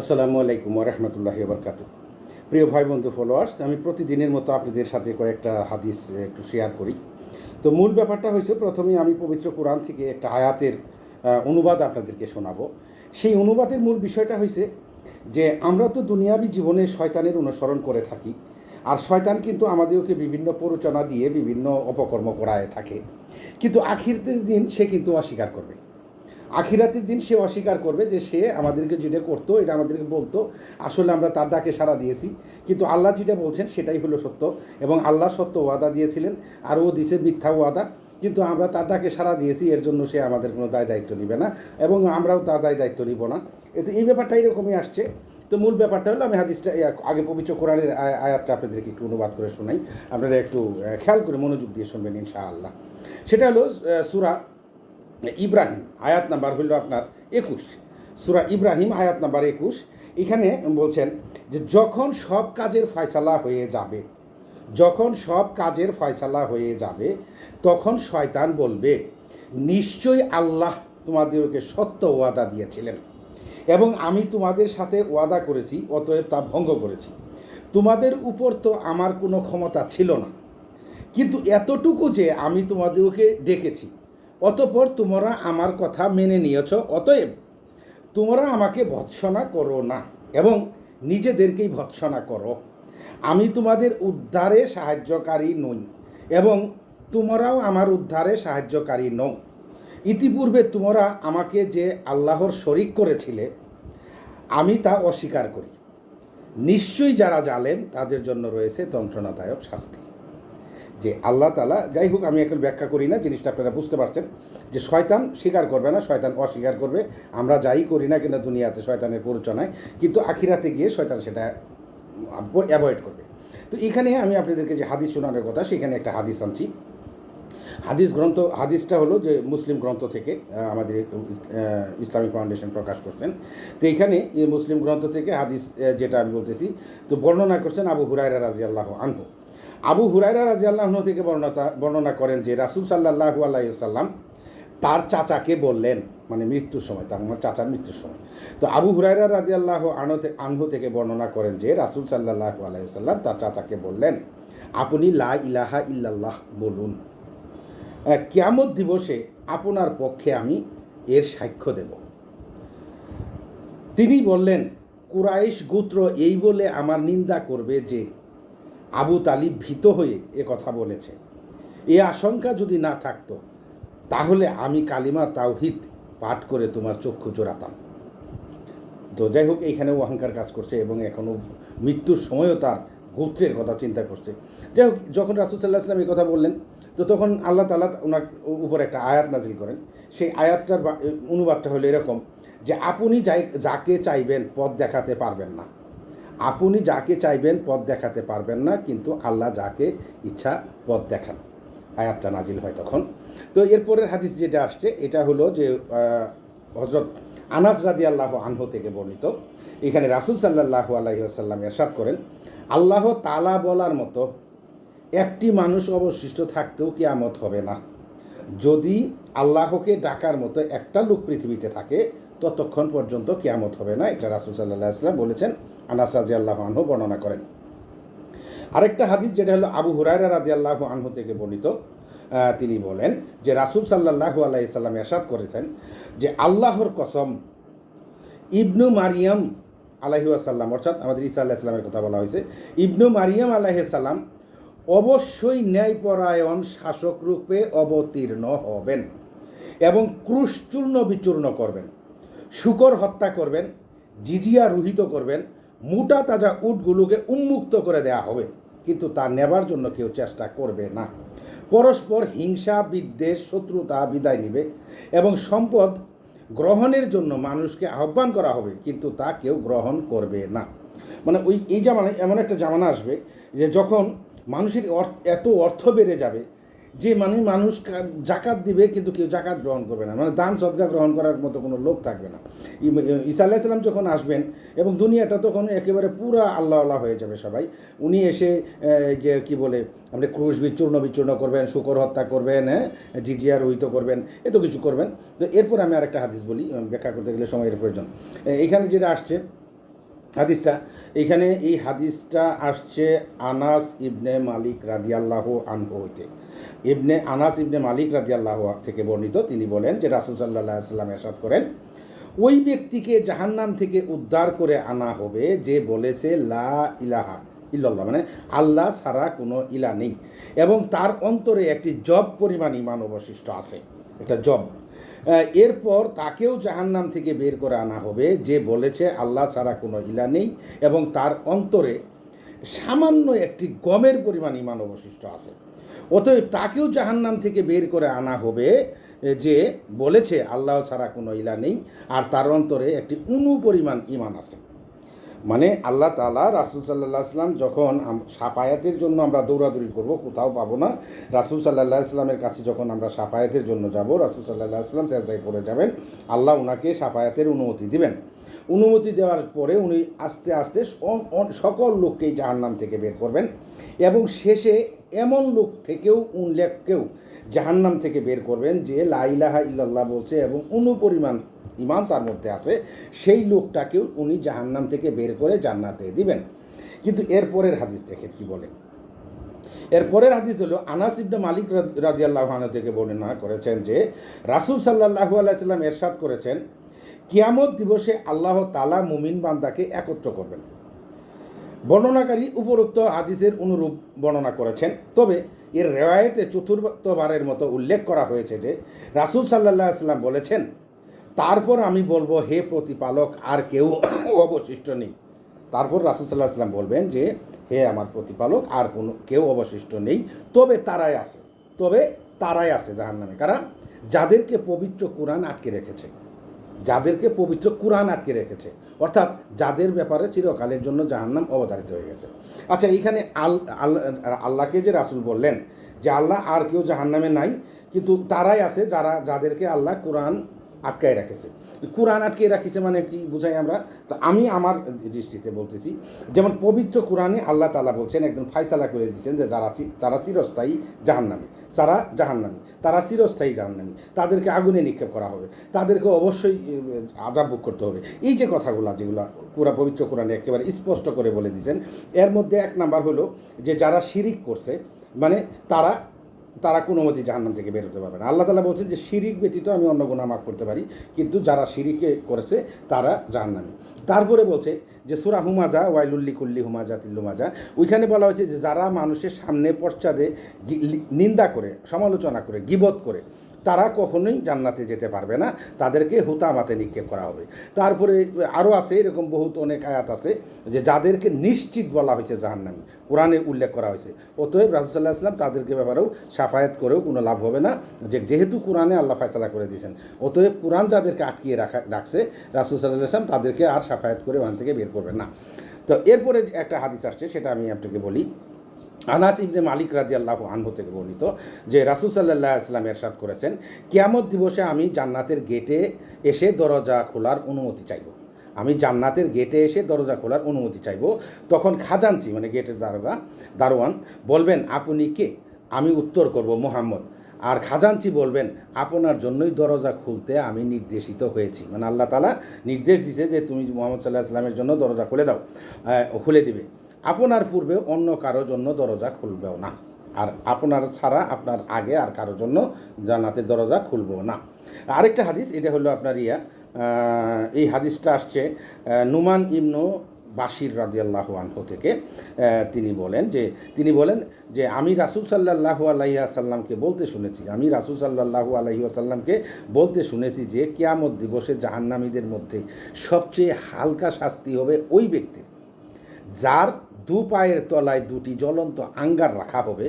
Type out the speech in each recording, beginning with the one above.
আসসালামু আলাইকুম রহমতুল্লাহ বরকাত প্রিয় ভাই বন্ধু ফলোয়ার্স আমি প্রতিদিনের মতো আপনাদের সাথে কয়েকটা হাদিস একটু শেয়ার করি। তো মূল ব্যাপারটা হয়েছে, প্রথমে আমি পবিত্র কোরআন থেকে একটা আয়াতের অনুবাদ আপনাদেরকে শোনাবো। সেই অনুবাদের মূল বিষয়টা হয়েছে যে, আমরা তো দুনিয়াবি জীবনে শয়তানের অনুসরণ করে থাকি, আর শয়তান কিন্তু আমাদেরকে বিভিন্ন প্ররোচনা দিয়ে বিভিন্ন অপকর্ম করায় থাকে। কিন্তু আখিরতের দিন সে কিন্তু অস্বীকার করবে। আখিরাতের দিন সে অস্বীকার করবে যে সে আমাদেরকে যেটা করতো, এটা আমাদেরকে বলতো, আসলে আমরা তার ডাকে সাড়া দিয়েছি। কিন্তু আল্লাহ যেটা বলছেন সেটাই হলো সত্য এবং আল্লাহ সত্য ওয়াদা দিয়েছিলেন, আর ও দিছে মিথ্যা ওয়াদা। কিন্তু আমরা তার ডাকে সাড়া দিয়েছি, এর জন্য সে আমাদের কোনো দায় দায়িত্ব নিবে না এবং আমরাও তার দায় দায়িত্ব নিব না। এতো এই ব্যাপারটা এরকমই আসছে। তো মূল ব্যাপারটা হলো, আমি হাদিসটা আগে পবিত্র কোরআনের আয়- আয়াতটা আপনাদেরকে একটু অনুবাদ করে শোনাই। আপনারা একটু খেয়াল করে মনোযোগ দিয়ে শুনবেন ইনশাআল্লাহ। সেটা হলো সুরা ইব্রাহিম, আয়াত নাম্বার হইল আপনার একুশ। সুরা ইব্রাহিম, আয়াত নাম্বার একুশ। এখানে বলছেন যে, যখন সব কাজের ফয়সালা হয়ে যাবে, যখন সব কাজের ফয়সালা হয়ে যাবে, তখন শয়তান বলবে, নিশ্চয়ই আল্লাহ তোমাদেরকে সত্য ওয়াদা দিয়েছিলেন এবং আমি তোমাদের সাথে ওয়াদা করেছি, অতএব তা ভঙ্গ করেছি। তোমাদের উপর তো আমার কোনো ক্ষমতা ছিল না। কিন্তু এতটুকু যে আমি তোমাদেরকে ডেকেছি অতপর তোমরা আমার কথা মেনে নিয়েছ, অতএব তোমরা আমাকে ভৎসনা করো না এবং নিজেদেরকেই ভৎসনা করো। আমি তোমাদের উদ্ধারে সাহায্যকারী নই এবং তোমরাও আমার উদ্ধারে সাহায্যকারী নও। ইতিপূর্বে তোমরা আমাকে যে আল্লাহর শরিক করেছিলে, আমি তা অস্বীকার করি। নিশ্চয়ই যারা জালেন তাদের জন্য রয়েছে যন্ত্রণাদায়ক শাস্তি। যে আল্লাহ তালা যাই হোক আমি এখন ব্যাখ্যা করি না, জিনিসটা আপনারা বুঝতে পারছেন, যে শয়তান স্বীকার করবে না, শয়তান অস্বীকার করবে, আমরা যাই করি না কিনা দুনিয়াতে শয়তানের পরিচনায় কিন্তু আখিরাতে গিয়ে শয়তান সেটা অ্যাভয়েড করবে। তো এখানে আমি আপনাদেরকে যে হাদিস শোনানোর কথা, সেখানে একটা হাদিস আনছি। হাদিস গ্রন্থ, হাদিসটা হলো যে মুসলিম গ্রন্থ থেকে আমাদের ইসলামিক ফাউন্ডেশন প্রকাশ করছেন। তো এখানে মুসলিম গ্রন্থ থেকে হাদিস যেটা আমি বলতেছি, তো বর্ণনা করছেন আবু হুরায়রা রাজি আল্লাহ আনহু। আবু হুরাইরা রাজি আল্লাহ থেকে বর্ণতা, বর্ণনা করেন যে রাসুল সাল্লাহ আল্লাহিসাল্লাম তার চাচাকে বললেন মানে মৃত্যুর সময়, তার আমার চাচার মৃত্যুর সময়। তো আবু হুরাইরা রাজি আল্লাহ আনহতে আনহু থেকে বর্ণনা করেন যে রাসুল সাল্লাহ আলাইসাল্লাম তার চাচাকে বললেন, আপনি লা ইলাহা ইল্লাল্লাহ বলুন। কিয়ামত দিবসে আপনার পক্ষে আমি এর সাক্ষ্য দেব। তিনি বললেন, কুরাইশ গোত্র এই বলে আমার নিন্দা করবে যে আবু তালিব ভীত হয়ে এ কথা বলেছে। এ আশঙ্কা যদি না থাকতো, তাহলে আমি কালিমা তাওহিদ পাঠ করে তোমার চক্ষু জোড়াতাম। তো যাই হোক, এইখানেও অহংকার কাজ করছে এবং এখনও মৃত্যুর সময়ও তার গোত্রের কথা চিন্তা করছে। যাই হোক, যখন রাসুল সাল্লাহ আসলাম এই কথা বললেন, তো তখন আল্লাহ তালা ওনার উপর একটা আয়াত নাজিল করেন। সেই আয়াতটার অনুবাদটা হলো এরকম যে, আপনি যাই, যাকে চাইবেন, পথ দেখাতে পারবেন না। আপনি যাকে চাইবেন পথ দেখাতে পারবেন না, কিন্তু আল্লাহ যাকে ইচ্ছা পথ দেখান। আয়াতটা নাজিল হয় তখন। তো এরপরের হাদিস যেটা আসছে, এটা হলো যে হজরত আনাস রাদি আল্লাহ আনহু থেকে বর্ণিত। এখানে রাসুল সাল্লাহ আলহিহাসাল্লাম এরশাদ করেন, আল্লাহ তালা বলার মতো একটি মানুষ অবশিষ্ট থাকতেও কেয়ামত হবে না। যদি আল্লাহকে ডাকার মতো একটা লোক পৃথিবীতে থাকে ততক্ষণ পর্যন্ত কেয়ামত হবে না, এটা রাসুল সাল্লাহ আসলাম বলেছেন, আনাস রাজি আল্লাহ আনহু বর্ণনা করেন। আরেকটা হাদিস যেটা হলো আবু হুরায়রা রাজি আল্লাহ আনহু থেকে বর্ণিত তিনি বলেন যে রাসুল সাল্লাহ আলাইসাল্লাম এরশাদ করেছেন যে আল্লাহর কসম, ইবনু মারিয়াম আলাইসাল্লাম অর্থাৎ আমাদের ঈসা আল্লাহ ইসলামের কথা বলা হয়েছে, ইবনু মারিয়াম আলাইসাল্লাম অবশ্যই ন্যায়পরায়ণ শাসক রূপে অবতীর্ণ হবেন এবং ক্রুশ চূর্ণ বিচূর্ণ করবেন। শুকর হত্যা করবেন, জিজিয়া রুহিত করবেন, মোটা তাজা উটগুলোকে উন্মুক্ত করে দেয়া হবে। কিন্তু তা নেবার জন্য কেউ চেষ্টা করবে না। পরস্পর হিংসা, বিদ্বেষ, শত্রুতা বিদায় নিবে এবং সম্পদ গ্রহণের জন্য মানুষকে আহ্বান করা হবে, কিন্তু তা কেউ গ্রহণ করবে না। মানে ওই এই জামানায় এমন একটা জামানা আসবে যে যখন মানুষের এত অর্থ বেড়ে যাবে যে মানে মানুষ জাকাত দিবে কিন্তু কেউ জাকাত গ্রহণ করবে না। মানে দান সদকা গ্রহণ করার মতো কোনো লোক থাকবে না। ঈসা আল্লাহ যখন আসবেন এবং দুনিয়াটা তখন একেবারে পুরা আল্লাহ আল্লাহ হয়ে যাবে সবাই। উনি এসে যে কি বলে, আপনি ক্রুশ বিচূর্ণ বিচূর্ণ করবেন, শুকর হত্যা করবেন হ্যাঁ জিজিয়া রহিত করবেন এত কিছু করবেন। তো এরপর আমি আরেকটা হাদিস বলি ব্যাখ্যা করতে গেলে সময়ের প্রয়োজন। এখানে যেটা আসছে হাদিসটা, এখানে এই হাদিসটা আসছে আনাস ইবনে মালিক রাদিয়াল্লাহ আনহু হইতে। ইবনে আনাস ইবনে মালিক রাদিয়াল্লাহ থেকে বর্ণিত, তিনি বলেন যে রাসুল সাল্লাহ সাল্লাম এরশাদ করেন, ওই ব্যক্তিকে জাহান্নাম থেকে উদ্ধার করে আনা হবে যে বলেছে, লা ইলাহা ইল্লাল্লাহ মানে আল্লাহ ছাড়া কোনো ইলা নেই এবং তার অন্তরে একটি জব পরিমাণ ইমান অবশিষ্ট আছে। একটা জব। এরপর তাকেও জাহান্নাম থেকে বের করে আনা হবে। যে বলেছে, আল্লাহ ছাড়া কোনো ইলা নেই এবং তার অন্তরে সামান্য একটি গমের পরিমাণ ইমান অবশিষ্ট আছে। অতএব তাকেও জাহান্নাম থেকে বের করে আনা হবে। যে বলেছে, আল্লাহ ছাড়া কোনো ইলা নেই, আর তার অন্তরে একটি উনু পরিমাণ ইমান আছে। মানে আল্লাহ তালা রাসুল সাল্লাহ আসলাম যখন সাফায়াতের জন্য আমরা দৌড়াদৌড়ি করব, কোথাও পাবো না। রাসুল সাল্লাহ আসলামের কাছে যখন আমরা সাফায়াতের জন্য যাব, রাসুল সাল্লাহ আসলাম সেজদায় পড়ে যাবেন। আল্লাহ ওনাকে সাফায়াতের অনুমতি দিবেন। অনুমতি দেওয়ার পরে উনি আস্তে আস্তে সকল লোককেই জাহান্নাম থেকে বের করবেন এবং শেষে এমন লোক থেকেও উল্লেখকেও জাহান্নাম থেকে বের করবেন যে লাইলাহা ইল্লাল্লাহ বলছে এবং অনুপরিমাণ ইমান তার মধ্যে আছে, সেই লোকটাকেও উনি জাহান্নাম থেকে বের করে জান্নাতে দিবেন। কিন্তু এরপরের হাদিস দেখেন কি বলে? এরপরের হাদিস হলো, আনাস ইবনে মালিক রাজিয়াল্লাহ থেকে বর্ণনা করেছেন যে, রাসূল সাল্লাল্লাহু আলাইহি সাল্লাম এরশাদ করেছেন, কিয়ামত দিবসে আল্লাহ তালা মুমিন বান্দাকে একত্র করবেন। বর্ণনাকারী উপরোক্ত হাদিসের অনুরূপ বর্ণনা করেছেন। তবে এর রেওয়ায়েতে চতুর্থবারের মতো উল্লেখ করা হয়েছে যে, রাসূল সাল্লাহ সাল্লাম বলেছেন তারপর আমি বলব, হে প্রতিপালক, আর কেউ অবশিষ্ট নেই। তারপর রাসূল সাল্লাহ সাল্লাম বলবেন যে, হে আমার প্রতিপালক, আর কোনো, কেউ অবশিষ্ট নেই। তবে তারাই আছে, তবে তারাই আছে জাহান্নামে। কারা? যাদেরকে পবিত্র কোরআন আটকে রেখেছে। যাদেরকে পবিত্র কোরআন আটকে রেখেছে। অর্থাৎ যাদের ব্যাপারে চিরকালের জন্য জাহান্নাম অবতারিত হয়ে গেছে। আচ্ছা এইখানে আল, আল- আল্লাহকে যে রাসূল বললেন যে, আল্লাহ আর কেউ জাহান্নামে নাই, কিন্তু তারাই আছে যারা, যাদেরকে আল্লাহ কোরআন আটকায় রেখেছে। কোরআন আটকে রাখিছে মানে কি বুঝাই আমরা? তো আমি আমার দৃষ্টিতে বলতেছি, যেমন পবিত্র কোরআনে আল্লাহ তালা বলছেন, একদম ফাইসালা করে দিচ্ছেন যে যারা তারা চিরস্থায়ী জাহান্নামী। যারা জাহান্নামী। তারা চিরস্থায়ী জাহান্নামী। তাদেরকে আগুনে নিক্ষেপ করা হবে। তাদেরকে অবশ্যই আজাব ভোগ করতে হবে। এই যে কথাগুলো যেগুলো পুরা পবিত্র কোরআনে একেবারে স্পষ্ট করে বলে দিয়েছেন, এর মধ্যে এক নাম্বার হলো যে যারা শিরিক করছে মানে তারা তারা কোনো মতে জাহান্নাম থেকে বেরোতে পারবে না। আল্লাহ তালা বলছেন যে শিরিক ব্যতীত আমি অন্য গুণা মাফ করতে পারি, কিন্তু যারা শিরিকে করেছে তারা জাহান্নামি। তারপরে বলছে যে সুরা হুমাজা ওয়াইলুল্লি কুল্লি হুমাজা তিল্লুমাজা ওইখানে বলা হয়েছে যে যারা মানুষের সামনে পশ্চাদে নিন্দা করে, সমালোচনা করে, গিবত করে তারা কখনোই জান্নাতে যেতে পারবে না। তাদেরকে হুতামাতে নিক্ষেপ করা হবে। তারপরে আরও আছে, এরকম বহুত অনেক আয়াত আছে যে যাদেরকে নিশ্চিত বলা হয়েছে জাহান্নামী, কোরআনে উল্লেখ করা হয়েছে। অতএব রাসুসাল্লাহ আসলাম তাদেরকে ব্যাপারেও সাফায়াত করেও কোনো লাভ হবে না। যে যেহেতু কোরআনে আল্লাহ ফয়সালা করে দিয়েছেন, অতএব কোরআন যাদেরকে আটকিয়ে রাখা, রাখছে, রাসুল সাল্লাহ আসলাম তাদেরকে আর সাফায়াত করে ওখান থেকে বের করবেন না। তো এরপরে একটা হাদিস আসছে, সেটা আমি আপনাকে বলি। আনাস ইবনে মালিক রাজি আল্লাহ আনহু থেকে বর্ণিত যে রাসুল সাল্লাহ আসলাম এরশাদ করেছেন, কিয়ামত দিবসে আমি জান্নাতের গেটে এসে দরজা খোলার অনুমতি চাইব। আমি জান্নাতের গেটে এসে দরজা খোলার অনুমতি চাইব। তখন খাজানচি মানে গেটের দারোগা, দারোয়ান বলবেন, আপনি কে? আমি উত্তর করব, মোহাম্মদ। আর খাজানচি বলবেন, আপনার জন্যই দরজা খুলতে আমি নির্দেশিত হয়েছি। মানে আল্লাহ তালা নির্দেশ দিছে যে তুমি মোহাম্মদ সাল্লাহ আসলামের জন্য দরজা খুলে দাও খুলে দিবে। আপনার পূর্বে অন্য কারও জন্য দরজা খুলবেও না। আর আপনার ছাড়া আপনার আগে আর কারোর জন্য জান্নাতের দরজা খুলবেও না। আরেকটা হাদিস, এটা হলো আপনার ইয়া এই হাদিসটা আসছে নুমান ইবনু বাশির রাদিয়াল্লাহু আনহু থেকে তিনি বলেন যে, তিনি বলেন যে, আমি রাসুল সাল্লাহু আলাইসাল্লামকে বলতে শুনেছি, আমি রাসুল সাল্লাহু আলাইসাল্লামকে বলতে শুনেছি যে, কেয়ামত দিবসে জাহান্নামীদের মধ্যে সবচেয়ে হালকা শাস্তি হবে ওই ব্যক্তির, যার দু পায়ের তলায় দুটি জ্বলন্ত আঙ্গার রাখা হবে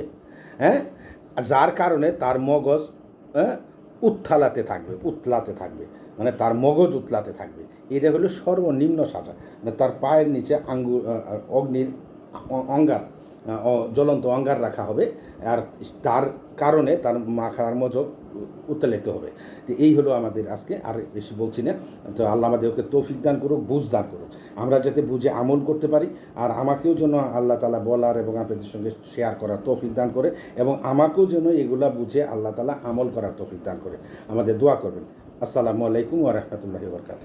হ্যাঁ? যার কারণে তার মগজ হ্যাঁ, উত্থালাতে থাকবে উতলাতে থাকবে মানে তার মগজ উতলাতে থাকবে। এটা হলো সর্বনিম্ন সাজা। মানে তার পায়ের নিচে আঙ্গুর অগ্নির অঙ্গার জ্বলন্ত অঙ্গার রাখা হবে। আর তার কারণে তার মাখার মজব উত্তালিত হবে। তো এই হলো আমাদের আজকে, আর বেশি বলছি না। তো আল্লাহ আমাদেরকে তৌফিক দান করুক, বুঝ দান করুক। আমরা যাতে বুঝে আমল করতে পারি, আর আমাকেও যেন আল্লাহ তালা বলার এবং আপনাদের সঙ্গে শেয়ার করার তৌফিক দান করে, এবং আমাকেও যেন এগুলা বুঝে আল্লাহ তালা আমল করার তৌফিক দান করে। আমাদের দোয়া করবেন। আসসালামু আলাইকুম ওরহমতুল্লাহ বরকাত